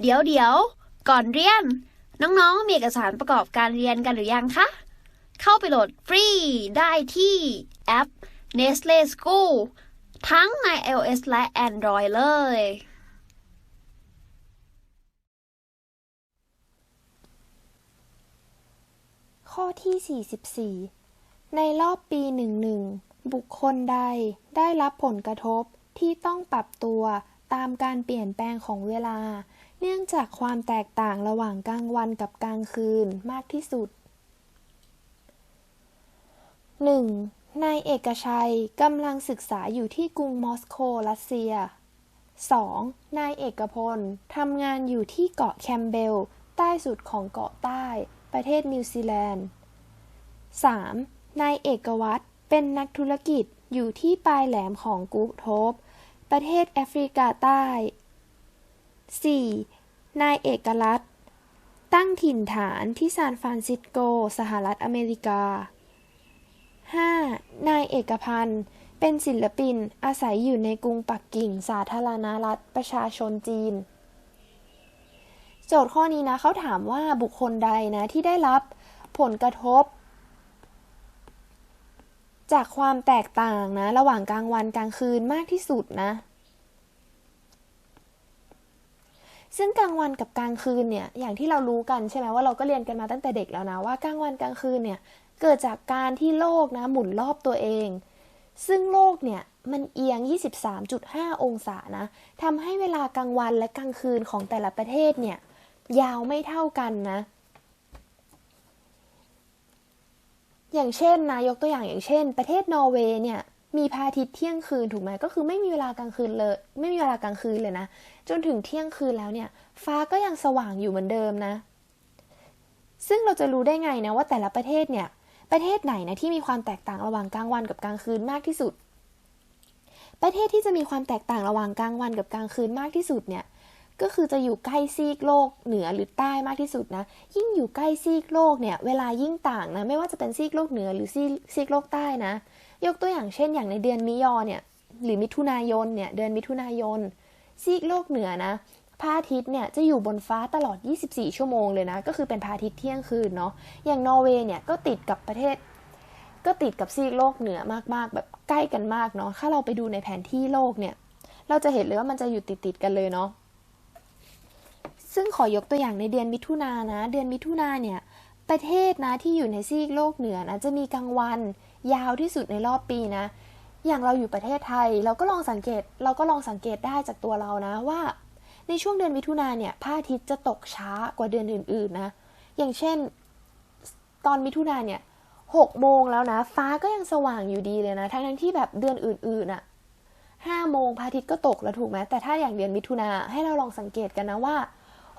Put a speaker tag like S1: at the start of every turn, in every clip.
S1: เดี๋ยวเดี๋ยวก่อนเรียน น้องๆ มีเอกสารประกอบการเรียนกันหรือยังคะ เข้าไปโหลดฟรีได้ที่แอป Nestle School ทั้งใน iOS และ Android เลย
S2: ข้อที่ 44 ในรอบปี 11 บุคคลใดได้รับผลกระทบที่ต้องปรับตัวตามการเปลี่ยนแปลงของเวลา เนื่องจากความแตกต่างระหว่างกลางวันกับกลางคืนมากที่สุด 1. นายเอกชัยกำลังศึกษาอยู่ที่กรุงมอสโกรัสเซีย 2. นายเอกพลทำงานอยู่ที่เกาะแคมเบล ใต้สุดของเกาะใต้ ประเทศนิวซีแลนด์ 3. นายเอกวัตรเป็นนักธุรกิจอยู่ที่ปลายแหลมของกูโทบประเทศแอฟริกาใต้ 4. นายเอกลักษณ์ ตั้งถิ่นฐานที่ซานฟรานซิสโก สหรัฐอเมริกา 5. นายเอกพันธ์ เป็นศิลปินอาศัยอยู่ในกรุงปักกิ่ง สาธารณรัฐประชาชนจีน โจทย์ข้อนี้นะเขาถามว่าบุคคลใดนะที่ได้รับผลกระทบ จากความแตกต่างนะ ระหว่างกลางวันกลางคืนมากที่สุดนะ ซึ่งกลางวันกับกลางคืนเนี่ยอย่างที่เรารู้กันใช่ไหมว่าเราก็เรียนกันมาตั้งแต่เด็กแล้วนะว่ากลางวันกลางคืนเนี่ยเกิดจากการที่โลกนะหมุนรอบตัวเอง ซึ่งโลกเนี่ยมันเอียง 23.5 องศานะทำให้เวลากลางวันและกลางคืนของแต่ละประเทศเนี่ยยาวไม่เท่ากันนะ อย่างเช่นนะยกตัวอย่างอย่างเช่น ประเทศนอร์เวย์เนี่ย มีพระอาทิตย์เที่ยงคืนถูกไหมก็คือไม่มีเวลากลางคืนเลย ไม่มีเวลากลางคืนเลยนะ จนถึงเที่ยงคืนแล้วเนี่ย ฟ้าก็ยังสว่างอยู่เหมือนเดิมนะ ซึ่งเราจะรู้ได้ไงนะว่าแต่ละประเทศเนี่ยประเทศไหนนะที่มีความแตกต่างระหว่างกลางวันกับกลางคืนมากที่สุด ประเทศที่จะมีความแตกต่างระหว่างกลางวันกับกลางคืนมากที่สุดเนี่ย ก็คือจะอยู่ใกล้ซีกโลกเหนือหรือใต้มากที่สุดนะ ยิ่งอยู่ใกล้ซีกโลกเนี่ย เวลายิ่งต่างนะ ไม่ว่าจะเป็นซีกโลกเหนือหรือซีซีกโลกใต้นะ ยกตัวอย่างเช่น อย่างในเดือนมิยอเนี่ย หรือมิถุนายนเนี่ย เดือนมิถุนายน ซีกโลกเหนือนะพระอาทิตย์เนี่ยจะอยู่บนฟ้าตลอด 24 ชั่วโมงเลยนะ ก็คือเป็นพระอาทิตย์เที่ยงคืนเนาะ อย่างนอร์เวย์เนี่ยก็ติดกับประเทศ ก็ติดกับซีกโลกเหนือมากๆ แบบใกล้กันมากเนาะ ถ้าเราไปดูในแผนที่โลกเนี่ย เราจะเห็นเลยว่ามันจะอยู่ติดๆกันเลยเนาะ ซึ่งขอยกตัวอย่างในเดือนมิถุนานะ เดือนมิถุนาเนี่ย ประเทศนะที่อยู่ในซีกโลกเหนือนะจะมีกลางวันยาวที่สุดในรอบปีนะ อย่างเราอยู่ประเทศไทย เราก็ลองสังเกต เราก็ลองสังเกตได้จากตัวเรานะว่า ในช่วงเดือนมิถุนาเนี่ยพระอาทิตย์จะตกช้ากว่าเดือนอื่นๆนะ อย่างเช่น ตอนมิถุนาเนี่ยหกโมงแล้วนะ ฟ้าก็ยังสว่างอยู่ดีเลยนะ ทั้งๆที่แบบเดือนอื่นๆอะห้าโมงพระอาทิตย์ก็ตกแล้วถูกไหมแต่ถ้าอย่างเดือนมิถุนาให้เราลองสังเกตกันนะว่า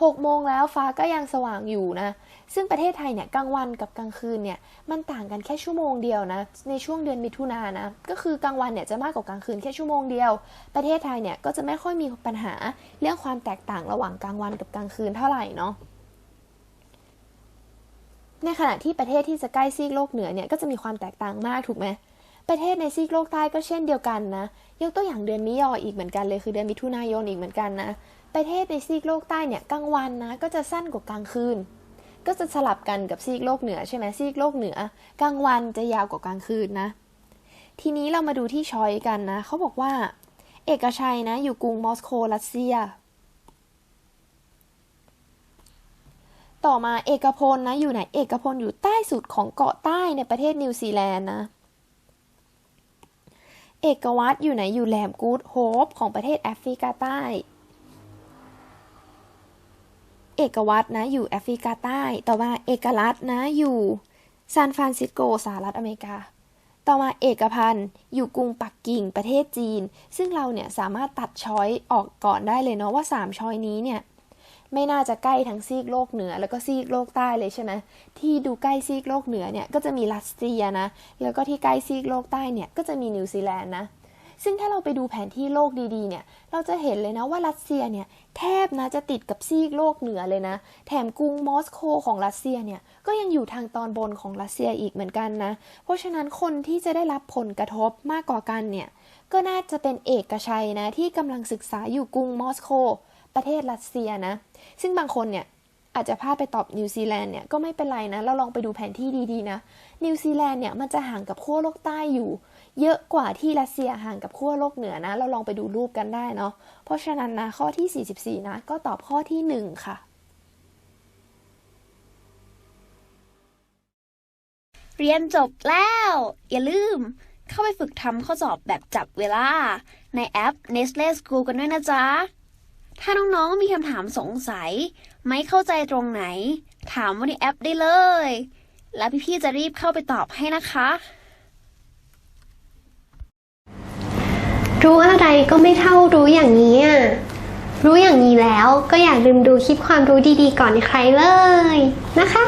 S2: หกโมงแล้วฟ้าก็ยังสว่างอยู่นะ ซึ่งประเทศไทยเนี่ยกลางวันกับกลางคืนเนี่ยมันต่างกันแค่ชั่วโมงเดียวนะ ในช่วงเดือนมิถุนายนนะ ก็คือกลางวันเนี่ยจะมากกว่ากลางคืนแค่ชั่วโมงเดียว ประเทศไทยเนี่ยก็จะไม่ค่อยมีปัญหาเรื่องความแตกต่างระหว่างกลางวันกับกลางคืนเท่าไหร่เนาะในขณะที่ประเทศที่จะใกล้ซีกโลกเหนือเนี่ยก็จะมีความแตกต่างมากถูกไหม ประเทศในซีกโลกใต้ก็เช่นเดียวกันนะยกตัวอย่างเดือนมิยออีกเหมือนกันเลยคือเดือนมิถุนายนอีกเหมือนกันนะประเทศในซีกโลกใต้เนี่ยกลางวันนะก็จะสั้นกว่ากลางคืน ก็จะสลับกันกับซีกโลกเหนือใช่ไหมซีกโลกเหนือกลางวันจะยาวกว่ากลางคืนนะทีนี้เรามาดูที่ชอยกันนะเขาบอกว่า เอกชัยนะอยู่กรุงมอสโกรัสเซีย ต่อมาเอกพลนะอยู่ไหนเอกพลอยู่ใต้สุดของเกาะใต้ในประเทศนิวซีแลนด์นะ เอกวัตอยู่ไหนอยู่แหลมกูดโฮปของประเทศแอฟริกาใต้ เอกวัตนะอยู่แอฟริกาใต้ ต่อมาเอกลักษณ์นะอยู่ซานฟรานซิสโกสหรัฐอเมริกา ต่อมาเอกพันธ์อยู่กรุงปักกิ่งประเทศจีน ซึ่งเราเนี่ยสามารถตัดช้อยออกก่อนได้เลยเนาะว่า 3 ช้อยนี้เนี่ย ไม่น่าจะใกล้ทั้งซีกโลกเหนือ แล้วก็ซีกโลกใต้เลยใช่ไหมที่ดูใกล้ซีกโลกเหนือเนี่ยก็จะมีรัสเซียนะ แล้วก็ที่ใกล้ซีกโลกใต้เนี่ยก็จะมีนิวซีแลนด์นะ ซึ่งถ้าเราไปดูแผนที่โลกดีๆเนี่ย เราจะเห็นเลยนะว่ารัสเซียเนี่ยแทบนะจะติดกับซีกโลกเหนือเลยนะ แถมกรุงมอสโกของรัสเซียเนี่ยก็ยังอยู่ทางตอนบนของรัสเซียอีกเหมือนกันนะ เพราะฉะนั้นคนที่จะได้รับผลกระทบมากกว่ากันเนี่ยก็น่าจะเป็นเอกชัยนะที่กำลังศึกษาอยู่กรุงมอสโก ประเทศรัสเซียนะ ซึ่งบางคนเนี่ยอาจจะพลาดไปตอบนิวซีแลนด์เนี่ยก็ไม่เป็นไรนะ เราลองไปดูแผนที่ดีๆนะ นิวซีแลนด์เนี่ยมันจะห่างกับขั้วโลกใต้อยู่ เยอะกว่าที่รัสเซียห่างกับขั้วโลกเหนือนะ เราลองไปดูรูปกันได้เนาะ เพราะฉะนั้นนะข้อที่ 44 นะ ก็ตอบข้อที่ 1 ค่ะ
S1: เรียนจบแล้ว อย่าลืม เข้าไปฝึกทำข้อสอบแบบจับเวลา ในแอป Nestle School กันด้วยนะจ๊ะ ถ้าน้องๆมีคำถามสงสัย ไม่เข้าใจตรงไหน ถามว่าในแอปได้เลย แล้วพี่ๆจะรีบเข้าไปตอบให้นะคะ
S3: รู้อะไรก็ไม่เท่ารู้อย่างนี้อะรู้อย่างนี้แล้วก็อย่าลืมดูคลิปความรู้ดีๆก่อนใครเลยนะคะ